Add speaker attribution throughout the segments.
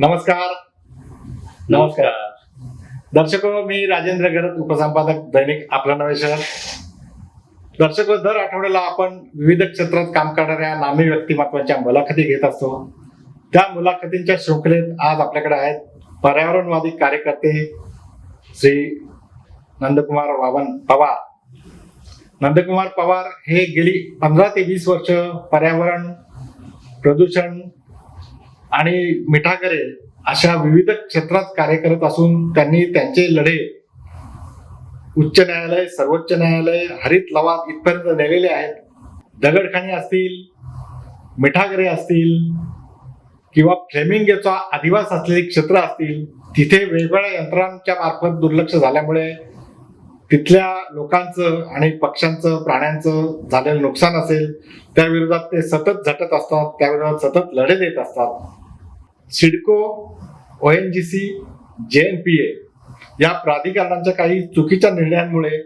Speaker 1: नमस्कार.
Speaker 2: नमस्कार.
Speaker 1: दर्शक मी राजेंद्र गरत उपसंपादक दैनिक आपला नवे शहर दर्शक दर आठवड्याला आपण विविध क्षेत्रात काम करणाऱ्या नामी व्यक्तिमत्वांच्या मुलाखती घेत असतो. त्या मुलाखतींच्या शृंखलेत आज आपल्याकडे आहेत पर्यावरणवादी कार्यकर्ते श्री नंदकुमार वामन पवार. नंदकुमार पवार हे गेली पंधरा ते वीस वर्ष पर्यावरण प्रदूषण आणि मिठागरे अशा विविध क्षेत्रात कार्य करत असून त्यांनी त्यांचे लढे उच्च न्यायालय सर्वोच्च न्यायालय हरित लवाद इथपर्यंत नेलेले आहेत. दगडखाणी असतील मिठागरे असतील किंवा फ्लेमिंगेचा अधिवास असलेली क्षेत्र असतील तिथे वेगवेगळ्या यंत्रांच्या मार्फत दुर्लक्ष झाल्यामुळे तिथल्या लोकांचं आणि पक्ष्यांचं प्राण्यांचं झालेलं नुकसान असेल त्या विरोधात ते सतत झटत असतात त्या विरोधात सतत लढे देत असतात. CIDCO O N G C J N P A या प्राधिकरणांच्या काही चुकीच्या निर्णयांमुळे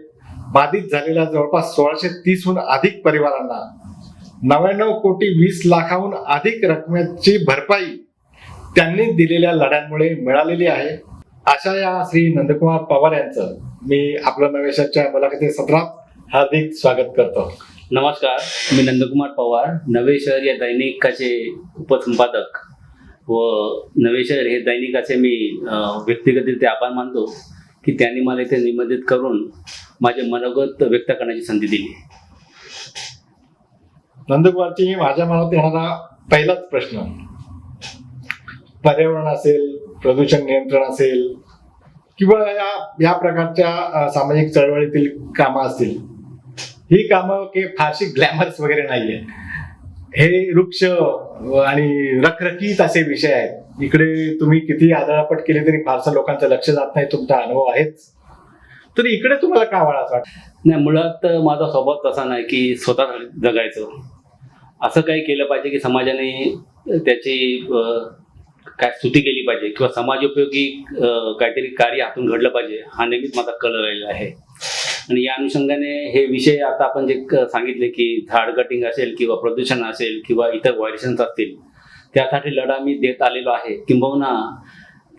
Speaker 1: बाधित झालेल्या जवळपास सोळाशे तीसहून अधिक परिवारांना नव्याण्णव कोटी वीस लाखाहून अधिक रकमेची भरपाई त्यांनी दिलेल्या लढ्यांमुळे मिळालेली आहे. अशा या श्री नंदकुमार पवार यांचं मी आपलं नवेशाच्या मुलाखती सत्रात हार्दिक स्वागत करतो.
Speaker 2: नमस्कार मी नंदकुमार पवार नवे शहर या दैनिकाचे उपसंपादक व नवे शहर हे दैनिकाचे मी व्यक्तिगतरित्या आभार मानतो की त्यांनी मला इथे निमंत्रित करून माझे मनोगत व्यक्त करण्याची संधी दिली.
Speaker 1: नंदकुमारची माझ्या मनात येणारा पहिलाच प्रश्न. पर्यावरण असेल प्रदूषण नियंत्रण असेल किंवा या या प्रकारच्या सामाजिक चळवळीतील कामं असतील. ही कामं की फारशी ग्लॅमरस वगैरे नाहीये. हे वृक्ष आणि रखरखीत असे विषय आहेत. इकडे तुम्ही किती आदळापट केली तरी फारसं लोकांचं लक्ष जात नाही तुमचा अनुभव आहेच. तर इकडे तुम्हाला का वाढ असं वाटतं?
Speaker 2: नाही मुळात माझा स्वभाव तसा नाही की स्वतः जगायचं. असं काही केलं पाहिजे की समाजाने त्याची काय स्तुती केली पाहिजे किंवा समाजोपयोगी काहीतरी कार्य हातून घडलं पाहिजे हा नेहमीच माझा कल राहिला आहे. आणि या अनुषंगाने हे विषय आता आपण जे सांगितले की झाड कटिंग असेल किंवा प्रदूषण असेल किंवा इतर व्हायलेशन्स असतील त्यासाठी लढा मी देत आलेलो आहे. किंबहुना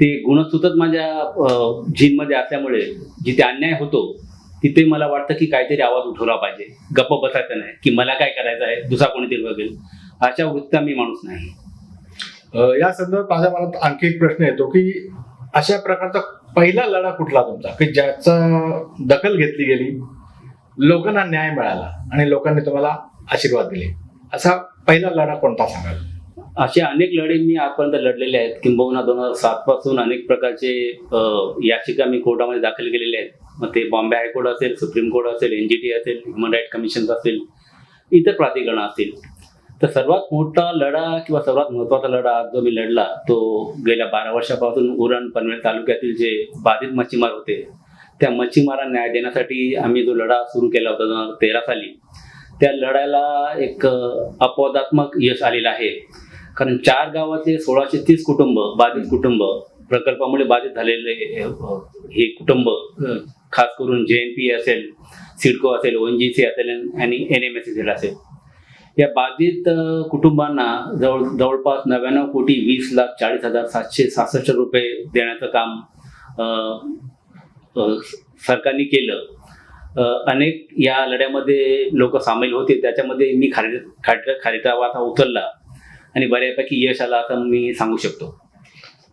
Speaker 2: ते गुणसुतत माझ्या जीनमध्ये असल्यामुळे जिथे अन्याय होतो तिथे मला वाटतं की काहीतरी आवाज उठवला पाहिजे. गप्प बसायचं नाही की मला काय करायचं आहे दुसरा कोणीतरी बघेल. अशा वृत्तीचा मी माणूस नाही.
Speaker 1: या संदर्भात माझ्या मनात आणखी एक प्रश्न येतो की अशा प्रकारचा पहिला लढा कुठला तुमचा? की ज्याचा दखल घेतली गेली लोकांना न्याय मिळाला आणि लोकांनी तुम्हाला आशीर्वाद दिले. असा पहिला लढा कोणता सांगाल?
Speaker 2: असे अनेक लढे मी आजपर्यंत लढलेले आहेत. किंबहुना दोन हजार सात पासून अनेक प्रकारचे याचिका मी कोर्टामध्ये दाखल केलेले आहेत. मग ते बॉम्बे हायकोर्ट असेल सुप्रीम कोर्ट असेल एन जी टी असेल ह्युमन राईट कमिशन असेल इतर प्राधिकरणं असतील. तर सर्वात मोठा लढा किंवा सर्वात महत्त्वाचा लढा जो मी लढला तो गेल्या बारा वर्षापासून उरण पनवेल तालुक्यातील जे बाधित मच्छीमार होते त्या मच्छीमारांना न्याय देण्यासाठी आम्ही जो लढा सुरू केला होता दोन हजार तेरा साली त्या लढ्याला एक अपवादात्मक यश आलेलं आहे. कारण चार गावातले सोळाशे तीस कुटुंब बाधित कुटुंब प्रकल्पामुळे बाधित झालेले हे कुटुंब खास करून जे एन पी असेल सिडको असेल ओन जी सी असेल आणि एन एम एस असेल. या बाधित कुटुंबांना जवळ जवळपास नव्याण्णव कोटी वीस लाख चाळीस हजार सातशे सहासष्ट रुपये देण्याचं काम सरकारने केलं. अनेक या लढ्यामध्ये लोक सामील होते. त्याच्यामध्ये मी खाली खाट खारितावाता उचलला आणि बऱ्यापैकी यश आला असं मी सांगू शकतो.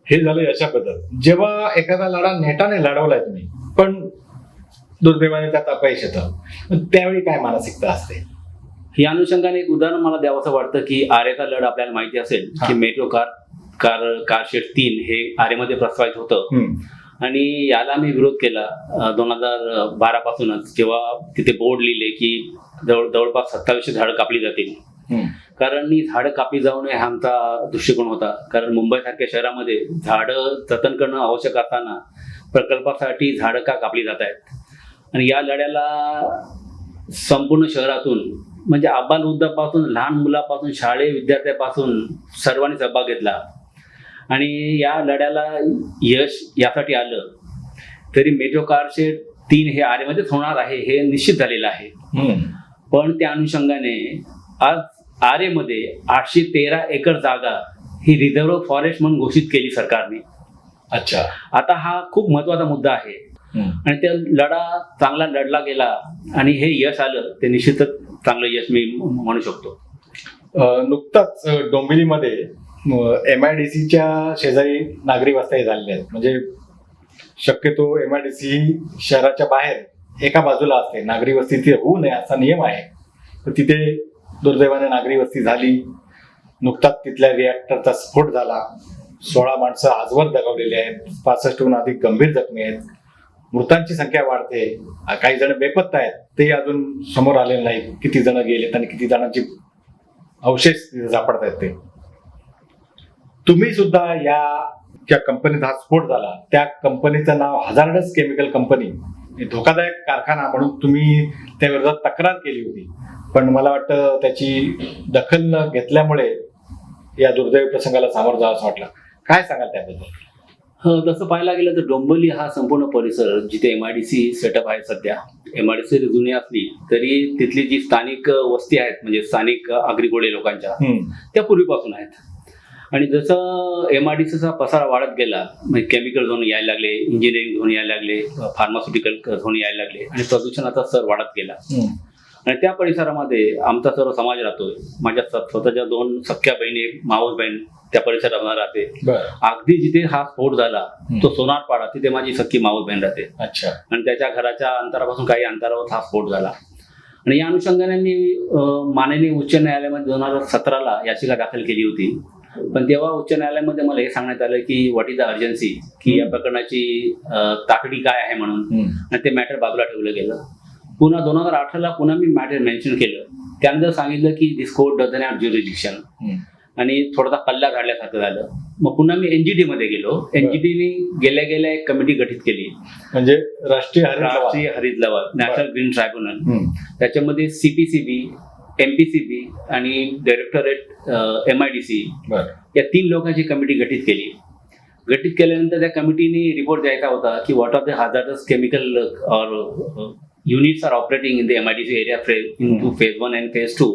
Speaker 1: हे झालं यशाबद्दल. जेव्हा एखादा लढा नेटाने लढवलाय तुम्ही पण दुर्दैवाने त्यात अपयश येतं. त्यावेळी काय मानसिकता असते?
Speaker 2: या अनुषंगाने एक उदाहरण मला द्यावंसं वाटतं की आरेचा लढ आपल्याला माहिती असेल. की मेट्रो कार कार कारशेड तीन हे आरेमध्ये प्रस्तावित होतं. आणि याला मी विरोध केला दोन हजार बारा पासूनच जेव्हा तिथे बोर्ड लिहिले की जवळ जवळपास सत्तावीसशे झाडं कापली जातील. कारण ही झाडं कापली जाऊ नये हा आमचा दृष्टिकोन होता कारण मुंबईसारख्या शहरामध्ये झाडं जतन करणं आवश्यक असताना प्रकल्पासाठी झाडं का कापली जात आहेत आणि या लढ्याला संपूर्ण शहरातून म्हणजे आबाल वृद्धापासून लहान मुलापासून शाळे विद्यार्थ्यापासून सर्वांनी सहभाग घेतला. आणि या लढ्याला यश यासाठी आलं. तरी मेट्रो कारशेड तीन हे आरेमध्येच होणार आहे हे निश्चित झालेलं आहे. पण त्या अनुषंगाने आज आरेमध्ये आठशे तेरा एकर जागा ही रिझर्व्ह फॉरेस्ट म्हणून घोषित केली सरकारने.
Speaker 1: अच्छा.
Speaker 2: आता हा खूप महत्त्वाचा मुद्दा आहे. आणि ते लढा चांगला लढला गेला आणि हे यश आलं ते निश्चितच चांगलं यश मी म्हणू शकतो.
Speaker 1: नुकताच डोंबिवलीमध्ये एम आय डी सीच्या शेजारी नागरी वस्त्या झालेल्या आहेत. म्हणजे शक्यतो एम आय डी सी शहराच्या बाहेर एका बाजूला असते. नागरी वस्ती तिथे होऊ नये असा नियम आहे. तर तिथे दुर्दैवाने नागरी वस्ती झाली. नुकताच तिथल्या रिॲक्टरचा स्फोट झाला. सोळा माणसं आजवर दगावलेली आहेत. पासष्टहून अधिक गंभीर जखमी आहेत. मृतांची संख्या वाढते. काही जण बेपत्ता आहेत. ते अजून समोर आलेले नाही किती जण गेलेत आणि किती जणांची अवशेष तिथे सापडत आहेत ते. तुम्ही सुद्धा या ज्या कंपनीत हा स्फोट झाला त्या कंपनीचं नाव हजार्डस केमिकल कंपनी धोकादायक कारखाना म्हणून तुम्ही त्या विरोधात तक्रार केली होती. पण मला वाटतं त्याची दखल न घेतल्यामुळे या दुर्दैवी प्रसंगाला सामोरं जावं असं वाटलं. काय सांगाल त्याबद्दल?
Speaker 2: तसं पाहायला गेलं तर डोंबिवली हा संपूर्ण परिसर जिथे M I D C setup आहे सध्या. एम आय डी सी जुनी असली तरी तिथली जी स्थानिक वस्ती आहेत म्हणजे स्थानिक आगरीकोळी लोकांच्या त्या पूर्वीपासून आहेत. आणि जसं एम आय डी सीचा पसारा वाढत गेला म्हणजे केमिकल झोन यायला लागले इंजिनिअरिंग झोन यायला लागले फार्मास्युटिकल झोन यायला लागले आणि प्रदूषणाचा स्तर वाढत गेला. आणि त्या परिसरामध्ये आमचा सर्व समाज राहतोय. माझ्या स्व- स्वतःच्या दोन सख्या बहिणी मावस बहीण त्या परिसरामध्ये राहते. अगदी जिथे हा स्फोट झाला तो सोनारपाडा तिथे माझी सख्खी मावस बहीण राहते.
Speaker 1: अच्छा.
Speaker 2: आणि त्याच्या घराच्या अंतरापासून काही अंतरावर हा स्फोट झाला. आणि या अनुषंगाने मी माननीय उच्च न्यायालयामध्ये दोन हजार सतराला याचिका दाखल केली होती. पण तेव्हा उच्च न्यायालयामध्ये मला हे सांगण्यात आलं की व्हॉट इज द अर्जन्सी की या प्रकरणाची अं, तातडी काय आहे म्हणून? आणि ते मॅटर बाजूला ठेवलं गेलं. पुन्हा दोन हजार अठराला पुन्हा मी मॅटर मेन्शन केलं. त्यानंतर सांगितलं की this court doesn't have jurisdiction आणि थोडासा पल्ला काढल्यासारखं झालं. मग पुन्हा मी एनजीटी मध्ये गेलो. एनजीटीने गेल्या गेल्या एक कमिटी गठीत केली.
Speaker 1: म्हणजे राष्ट्रीय.
Speaker 2: राष्ट्रीय हरित लवाद. National green tribunal. त्याच्यामध्ये सीपीसीबी एमपीसीबी आणि directorate M I D C या तीन लोकांची कमिटी गठीत केली. गठीत केल्यानंतर त्या कमिटीने रिपोर्ट द्यायचा होता की what are the hazardous chemical units are operating in the M I D C area in two phase one and phase two.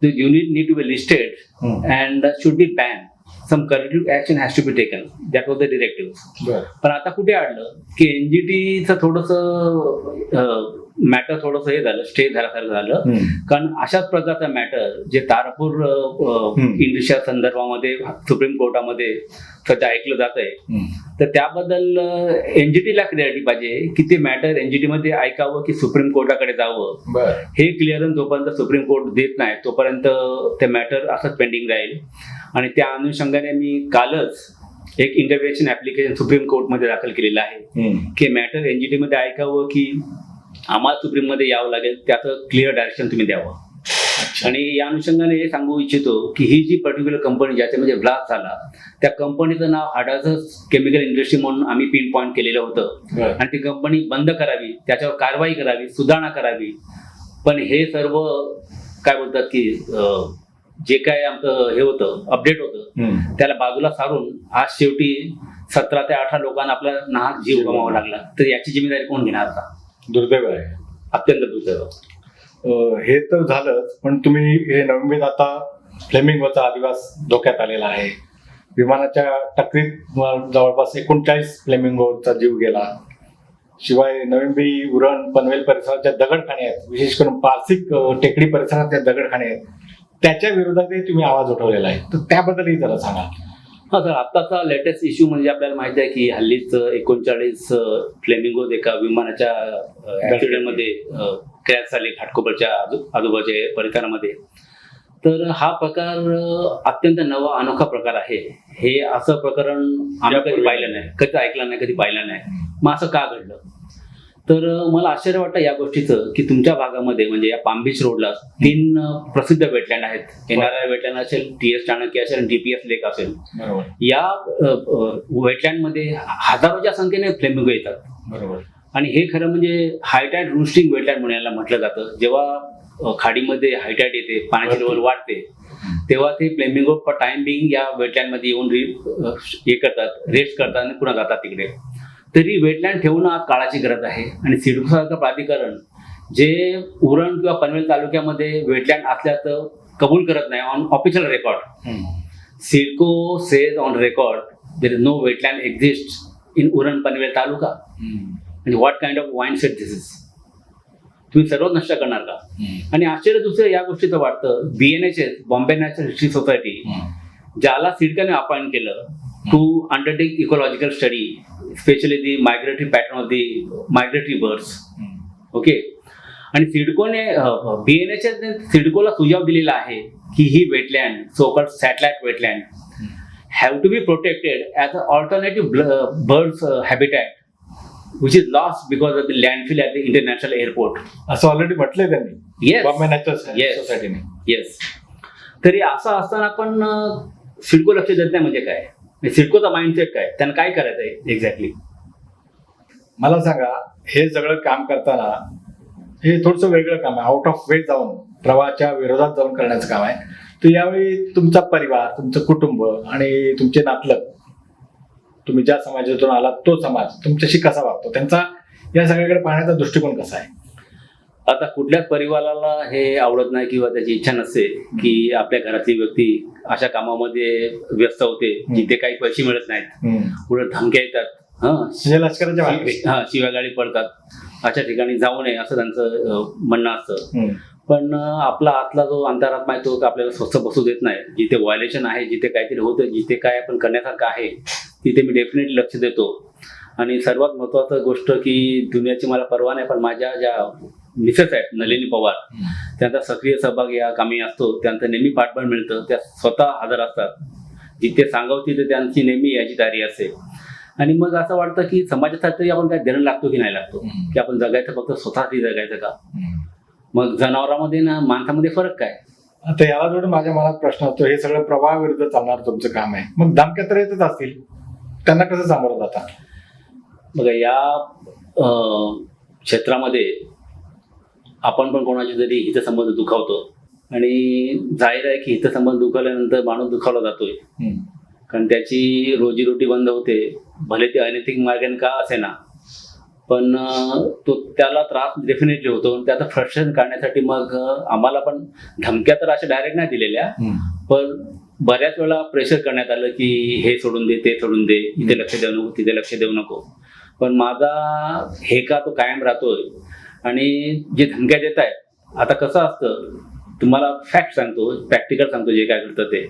Speaker 2: The unit need to be listed
Speaker 1: Hmm.
Speaker 2: and should be banned. Corrective action has to be taken. That was the directive.
Speaker 1: बरं
Speaker 2: पण आता कुठे आडलं की एनजीटीचं थोडंसं matter थोडंसं हे झालं stay झाल्यासारखं झालं. कारण अशाच प्रकारचा मॅटर जे तारापूर. इंडस्ट्रीच्या संदर्भामध्ये सुप्रीम कोर्टामध्ये सध्या ऐकलं जात आहे. तर त्याबद्दल एनजीटीला क्लिअरिटी पाहिजे की ते मॅटर एनजीटी मध्ये ऐकावं की सुप्रीम कोर्टाकडे जावं हे क्लिअरन्स जोपर्यंत सुप्रीम कोर्ट देत नाही तोपर्यंत ते मॅटर असंच पेंडिंग राहील आणि त्या अनुषंगाने मी कालच एक इंटरव्हेन्शन ऍप्लिकेशन सुप्रीम कोर्टमध्ये दाखल केलेलं आहे. की मॅटर एनजीटी मध्ये ऐकावं की आम्हाला सुप्रीममध्ये यावं लागेल त्याचं क्लिअर डायरेक्शन तुम्ही द्यावं. आणि या अनुषंगाने हे सांगू इच्छितो की ही जी पर्टिक्युलर कंपनी ज्याच्यामध्ये ब्लास्ट झाला त्या कंपनीचं नाव हाडाचं केमिकल इंडस्ट्री म्हणून आम्ही पिन पॉईंट केलेलं होतं. आणि ती कंपनी बंद करावी त्याच्यावर कारवाई करावी सुधारणा करावी. पण हे सर्व काय बोलतात की जे काय आमचं हे होतं अपडेट होतं. त्याला बाजूला सारून आज शेवटी सतरा ते अठरा लोकांना आपला नाहक जीव गमावा लागला. तर याची जिम्मेदारी कोण घेणार आता?
Speaker 1: दुर्दैव आहे.
Speaker 2: अत्यंत दुर्दैव.
Speaker 1: हे तर झालंच पण तुम्ही हे नवमीत आता फ्लेमिंगोचा आदिवास धोक्यात आलेला आहे. विमानाच्या टकरीत जवळपास एकोणचाळीस फ्लेमिंगोचा जीव गेला. शिवाय नवीनबी उरण पनवेल परिसराच्या दगडखाने आहेत. विशेष करून पारसिक टेकडी परिसरात त्या दगडखाने आहेत. त्याच्या विरोधातही तुम्ही आवाज उठवलेला आहे. तर त्याबद्दलही जरा सांगा.
Speaker 2: हा सर आत्ताचा लेटेस्ट इश्यू म्हणजे आपल्याला माहिती आहे की हल्लीच एकोणचाळीस फ्लेमिंगो एका विमानाच्या ऍक्सिडेंटमध्ये क्रॅश झाले घाटकोपरच्या आजू आजूबाजूच्या परिसरामध्ये. तर हा प्रकार अत्यंत नवा अनोखा प्रकार आहे. हे असं प्रकरण आम्ही कधी पाहिलं नाही. कधी ऐकलं नाही कधी पाहिलं नाही. मग असं का घडलं? तर मला आश्चर्य वाटतं या गोष्टीचं की तुमच्या भागामध्ये म्हणजे या पाम बीच रोडला तीन प्रसिद्ध वेटलँड आहेत. एनआरआय वेटलँड असेल टी एस चाणक्य असेल डीपीएस लेक असेल. या वेटलँडमध्ये हजारोच्या संख्येने फ्लेमिंगो येतात.
Speaker 1: बरोबर.
Speaker 2: आणि हे खरं म्हणजे हायटाईड रुस्टिंग वेटलँड म्हणून याला म्हटलं जातं. जेव्हा खाडीमध्ये हायटाईड येते पाण्याची लेवल वाढते तेव्हा ते फ्लेमिंगो फॉर टाइम बिंग या वेटलँडमध्ये येऊन हे करतात रेस्ट करतात आणि पुन्हा जातात तिकडे. तरी वेटलँड ठेवणं आज काळाची गरज आहे. आणि सिडकोसारखं प्राधिकरण जे उरण किंवा पनवेल तालुक्यामध्ये वेटलँड असल्याचं कबूल करत नाही on official record. CIDCO says on record there is no wetland exist in Uran Panvel taluka. म्हणजे what kind of wine set this is तुम्ही सर्व नष्ट करणार का? आणि आश्चर्य दुसरं या गोष्टीचं वाटतं B N H S Bombay natural history society ज्याला सिडकाने अपॉइंट केलं to undertake ecological study specially the migratory pattern of the migratory birds okay आणि सिडकोने बी एन एच सिडकोला सुझाव दिलेला आहे की ही wetland so called satellite wetland have to be protected as a alternative birds habitat which is lost because of the landfill at the international airport
Speaker 1: असं already म्हटलंय त्यांनी.
Speaker 2: Yes.
Speaker 1: सोसायटीने
Speaker 2: येस तरी असं असताना पण सिडको लक्ष देत नाही म्हणजे काय? सिडकोचा माइंडसेट काय? त्यांना काय करायचं आहे एक्झॅक्टली
Speaker 1: मला सांगा हे सगळं काम करताना हे थोडंसं वेगळं काम आहे. आउट ऑफ वे जाऊन प्रवाहाच्या विरोधात जाऊन करण्याचं काम आहे. तर यावेळी तुमचा परिवार तुमचं कुटुंब आणि तुमचे नातलग तुम्ही ज्या समाजातून आलात तो समाज तुमच्याशी कसा वागतो? त्यांचा या सगळ्याकडे पाहण्याचा दृष्टिकोन कसा आहे?
Speaker 2: आता कुठल्याच परिवाराला हे आवडत नाही किंवा त्याची इच्छा नसते की आपल्या घरातली व्यक्ती अशा कामामध्ये व्यस्त होते जिथे काही पैसे मिळत नाहीत. पुढे धमक्या येतात. हं, शिव्यागाळी पडतात. अशा ठिकाणी जाऊ नये असं त्यांचं म्हणणं असतं. पण आपला आतला जो अंतरात्मा आहे तो आपल्याला स्वस्त बसू देत नाही. जिथे व्हायलेशन आहे जिथे काहीतरी होतं जिथे काय आपण करण्यासारखं आहे तिथे मी डेफिनेटली लक्ष देतो. आणि सर्वात महत्वाचं गोष्ट की दुनियाची मला परवा नाही पण माझ्या ज्या मिसेस आहेत नलिनी पवार. त्यांचा सक्रिय सहभाग या कामी असतो त्यांचं नेहमी पाठबळ मिळतं त्या स्वतः हजर असतात. जिथे सांगावं तिथे त्यांची नेहमी याची तयारी असते. आणि मग असं वाटतं की समाजासाठी आपण काय देणं लागतो की नाही लागतो? की आपण जगायचं फक्त स्वतःसाठी जगायचं का? मग जनावरांमध्ये ना माणसामध्ये फरक काय?
Speaker 1: आता याला जोडून माझ्या मनात प्रश्न असतो हे सगळं प्रवाहाविरुद्ध चालणार तुमचं काम आहे. मग धमक्या तर येतच असतील. त्यांना कसं सामोरं जाता
Speaker 2: बघा या क्षेत्रामध्ये आपण पण कोणाचे तरी हितसंबंध दुखावतो आणि जाहीर आहे की हितसंबंध दुखावल्यानंतर माणूस दुखावला जातोय. कारण त्याची रोजीरोटी बंद होते भले ते अनैतिक मार्गाने का असेना पण अं, तो त्याला त्रास डेफिनेटली होतो आणि त्याचं फ्रस्ट्रेशन काढण्यासाठी मग आम्हाला पण धमक्या तर अशा डायरेक्ट नाही दिलेल्या. पण बऱ्याच वेळा प्रेशर करण्यात आलं की हे सोडून दे ते सोडून दे इथे लक्ष देऊ नको तिथे लक्ष देऊ नको. पण माझा हे का तो कायम राहतोय. आणि जे धमक्या देत आहेत आता कसं असतं तुम्हाला फॅक्ट सांगतो प्रॅक्टिकल सांगतो जे काय घडतं ते.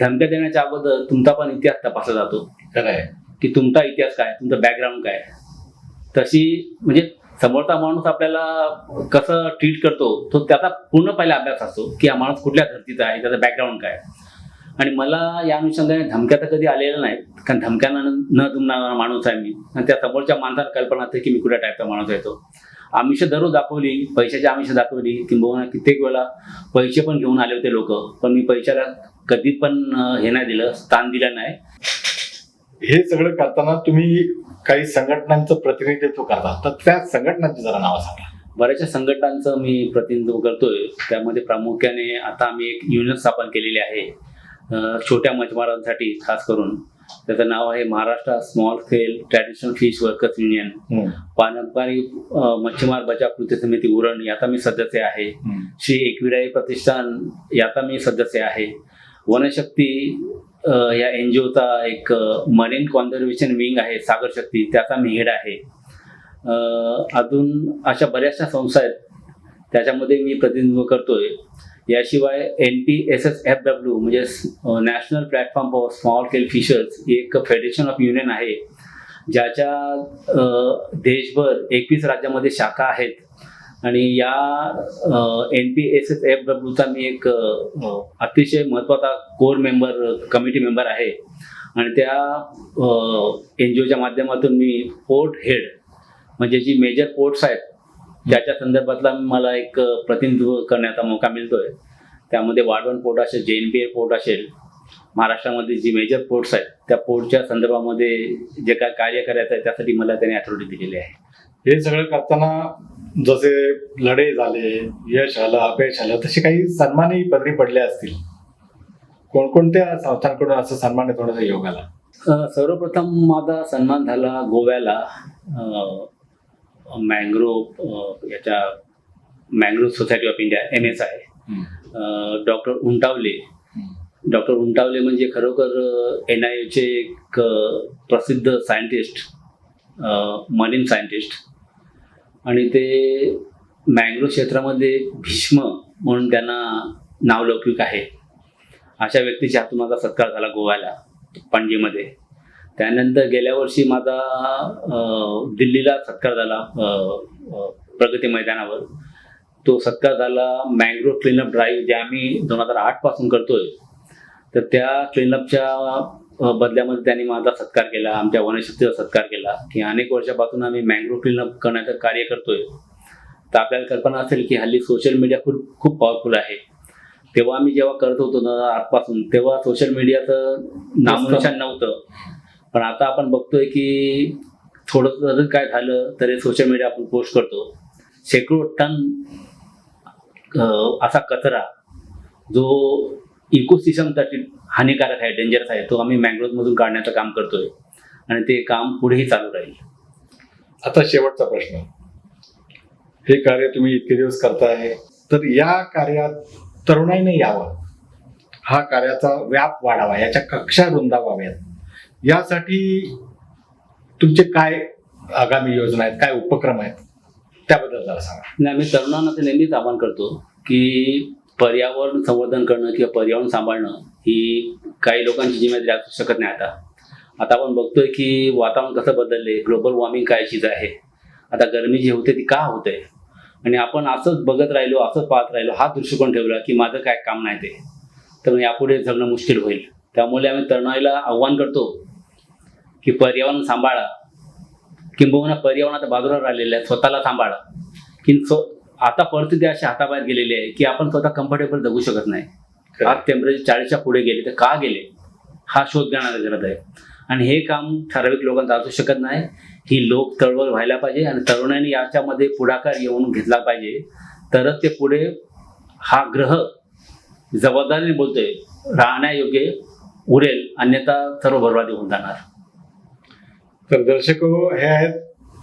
Speaker 2: धमक्या देण्याच्या अगोदर तुमचा पण इतिहास तपासला जातो.
Speaker 1: खरं आहे.
Speaker 2: की तुमचा इतिहास काय तुमचा बॅकग्राऊंड काय. तशी म्हणजे समोरचा माणूस आपल्याला कसं ट्रीट करतो तो त्याचा पूर्ण पहिला अभ्यास असतो की हा माणूस कुठल्या धर्तीचा आहे त्याचा बॅकग्राऊंड काय. आणि मला या अनुषंगाने धमक्या तर कधी आलेल्या नाहीत कारण धमक्यांना न न जुमणारा माणूस आहे मी. आणि त्या समोरच्या माणसाला कल्पना असते की मी कुठल्या टाईपचा माणूस आहे तो. आमिष दररोज दाखवली पैशाची आमिष दाखवली किंबहुना कित्येक वेळा पैसे पण घेऊन आले होते लोक पण मी पैशाला कधी पण हे नाही दिलं स्थान दिलं नाही.
Speaker 1: हे सगळं करताना तुम्ही काही संघटनांचं प्रतिनिधित्व करता. तर त्या संघटनांची जरा नावं सांगा.
Speaker 2: बऱ्याचशा संघटनांचं मी प्रतिनिधित्व करतोय. त्यामध्ये प्रामुख्याने आता आम्ही एक युनियन स्थापन केलेली आहे छोट्या मच्छमारांसाठी खास करून. त्याचं नाव आहे Maharashtra small scale traditional fish workers union पारंपरिक मच्छीमार बचाव कृती समिती उरण याचा मी सदस्य आहे. श्री एकविराई प्रतिष्ठान याचा मी सदस्य आहे. वनशक्ती या एन जी ओचा एक मरीन कॉन्झर्वेशन विंग आहे सागर शक्ती त्याचा मी हेड आहे. अजून अशा बऱ्याचशा संस्था आहेत. त्याच्यामध्ये मी प्रतिनिधित्व करतोय. याशिवाय N P S S F W म्हणजे national platform for small scale fishers एक फेडरेशन ऑफ युनियन आहे ज्याच्या देशभर एकवीस राज्यामध्ये शाखा आहेत. आणि या N P S S F डब्ल्यूचा मी एक अतिशय महत्त्वाचा कोर मेंबर कमिटी मेंबर आहे. आणि त्या एन जी ओच्या माध्यमातून मी पोर्ट हेड म्हणजे जी मेजर पोर्ट्स आहेत त्याच्या संदर्भातला मला एक प्रतिनिधित्व करण्याचा मौका मिळतोय. त्यामध्ये वाढवण पोर्ट असेल जे एन पी ए पोर्ट असेल महाराष्ट्रामध्ये जी मेजर पोर्ट्स आहेत त्या पोर्टच्या संदर्भामध्ये जे काय कार्य करायचं आहे त्यासाठी मला त्याने अथॉरिटी दिलेली आहे.
Speaker 1: हे सगळं करताना जसे लढे झाले यश आलं अपयश आलं तसे काही सन्मानही पदरी पडले असतील. कोणकोणत्या संस्थांकडून असं सन्मान थोडासा योग आला
Speaker 2: सर्वप्रथम माझा सन्मान झाला गोव्याला. मँग्रोव याच्या mangrove society of India M S I doctor Untawale. Doctor Untawale म्हणजे खरोखर एन आय एचे एक प्रसिद्ध सायंटिस्ट मरीन सायंटिस्ट आणि ते मँग्रोव क्षेत्रामध्ये भीष्म म्हणून त्यांना नावलौकिक आहे. अशा व्यक्तीच्या हातून माझा सत्कार झाला गोव्याला पणजीमध्ये. त्यानंतर गेल्या वर्षी माझा दिल्लीला सत्कार झाला प्रगती मैदानावर. तो सत्कार झाला मँग्रोव क्लिनअप ड्राईव्ह जे आम्ही दोन हजार आठपासून करतोय. तर त्या क्लिनअपच्या बदल्यामध्ये त्यांनी माझा सत्कार केला आमच्या वनशक्तीचा सत्कार केला की अनेक वर्षापासून आम्ही मँग्रोव क्लीनअप करण्याचं कार्य करतोय. तर आपल्याला कल्पना असेल की हल्ली सोशल मीडिया खूप खूप पॉवरफुल आहे. तेव्हा आम्ही जेव्हा करत होतो ना आजपासून आठपासून तेव्हा सोशल मीडियाचं नामोनिशाण नव्हतं. पण आता आपण बघतोय की थोडं अजून काय झालं तरी सोशल मीडिया आपण पोस्ट करतो. शेकडो टन असा कचरा जो इकोसिस्टमसाठी हानिकारक आहे डेंजरस आहे तो आम्ही मँग्रोवमधून काढण्याचं काम करतोय. आणि ते काम पुढेही चालू राहील.
Speaker 1: आता शेवटचा प्रश्न. हे कार्य तुम्ही इतके दिवस करताय तर या कार्यात तरुणाईने यावं. हा कार्याचा व्याप वाढावा याच्या कक्षा रुंदावाव्यात. यासाठी तुमचे काय आगामी योजना आहेत? काय उपक्रम आहेत? त्याबद्दल जरा सांगा.
Speaker 2: नाही आम्ही तरुणांना ते नेहमीच आवाहन करतो की पर्यावरण संवर्धन करणं किंवा पर्यावरण सांभाळणं ही काही लोकांची जिम्मेदारी असू शकत नाही आता. आता आपण बघतोय की वातावरण कसं बदलले ग्लोबल वॉर्मिंग काय चीज आहे. आता गरमी जी होते ती का होते? आणि आपण असंच बघत राहिलो असंच पाहत राहिलो हा दृष्टिकोन ठेवला की माझं काय काम नाही ते. तर मग यापुढे जगणं मुश्किल होईल. त्यामुळे आम्ही तरुणाईला आव्हान करतो की पर्यावरण सांभाळा. किंबहुना पर्यावरणाच्या बाजूला राहिलेलं आहे स्वतःला सांभाळा. की स्व आता परिस्थिती अशी हाताबाहेर गेलेली आहे की आपण स्वतः कम्फर्टेबल जगू शकत नाही. आज टेम्परेचर चाळीसच्या पुढे गेले तर का गेले? हा शोध घेण्याची गरज आहे. आणि हे काम ठराविक लोकांचं असू शकत नाही. ही लोक चळवळ व्हायला पाहिजे आणि तरुणांनी याच्यामध्ये पुढाकार येऊन घेतला पाहिजे. तरच ते पुढे हा ग्रह जबाबदारीने बोलतोय राहण्यायोग्य उरेल अन्यथा सर्व बरबादी होऊन जाणार.
Speaker 1: तर दर्शक हो, हे आहेत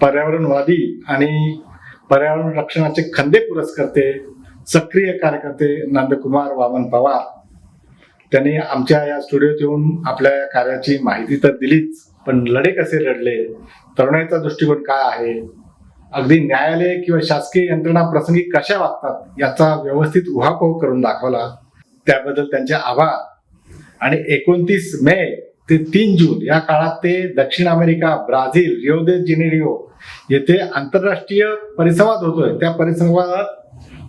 Speaker 1: पर्यावरणवादी आणि पर्यावरण रक्षणाचे खंदे पुरस्कर्ते सक्रिय कार्यकर्ते नंदकुमार वामन पवार. त्यांनी आमच्या या स्टुडिओत येऊन आपल्या या कार्याची माहिती तर दिलीच पण लढे कसे लढले तरुणाईचा दृष्टिकोन काय आहे अगदी न्यायालय किंवा शासकीय यंत्रणा प्रसंगी कशा वागतात याचा व्यवस्थित उहापोह करून दाखवला. त्याबद्दल त्यांचे आभार. आणि एकोणतीस मे ते तीन जून या काळात ते दक्षिण America Brazil Rio de Janeiro येथे आंतरराष्ट्रीय परिसंवाद होतोय. त्या परिसंवादात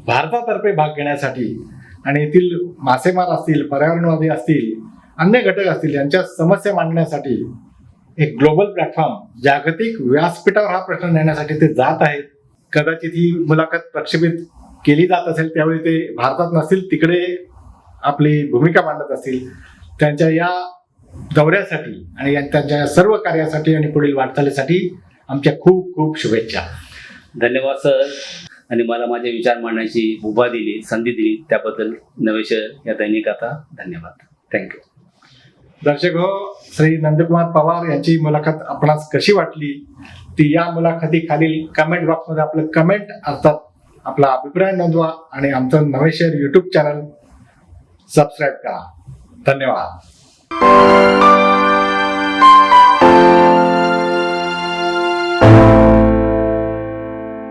Speaker 1: भारतातर्फे भाग घेण्यासाठी आणि येथील मासेमार असतील पर्यावरणवादी असतील अन्य घटक असतील यांच्या समस्या मांडण्यासाठी एक ग्लोबल प्लॅटफॉर्म जागतिक व्यासपीठावर हा प्रश्न नेण्यासाठी ते जात आहेत. कदाचित ही मुलाखत प्रक्षेपित केली जात असेल त्यावेळी ते भारतात नसतील तिकडे आपली भूमिका मांडत असतील. त्यांच्या या दौऱ्यासाठी आणि त्यांच्या सर्व कार्यासाठी आणि पुढील वाटचालीसाठी आमच्या खूप खूप शुभेच्छा.
Speaker 2: धन्यवाद सर. आणि मला माझे विचार मांडण्याची मुभा दिली संधी दिली. त्याबद्दल नवेशर या दैनिकाचा धन्यवाद. थँक्यू
Speaker 1: दर्शक हो श्री नंदकुमार पवार यांची मुलाखत आपणास कशी वाटली? ती या मुलाखती खालील कमेंट बॉक्समध्ये आपलं कमेंट अर्थात आपला अभिप्राय नोंदवा आणि आमचं नवेशर युट्यूब चॅनल सबस्क्राईब करा. धन्यवाद. Thank you.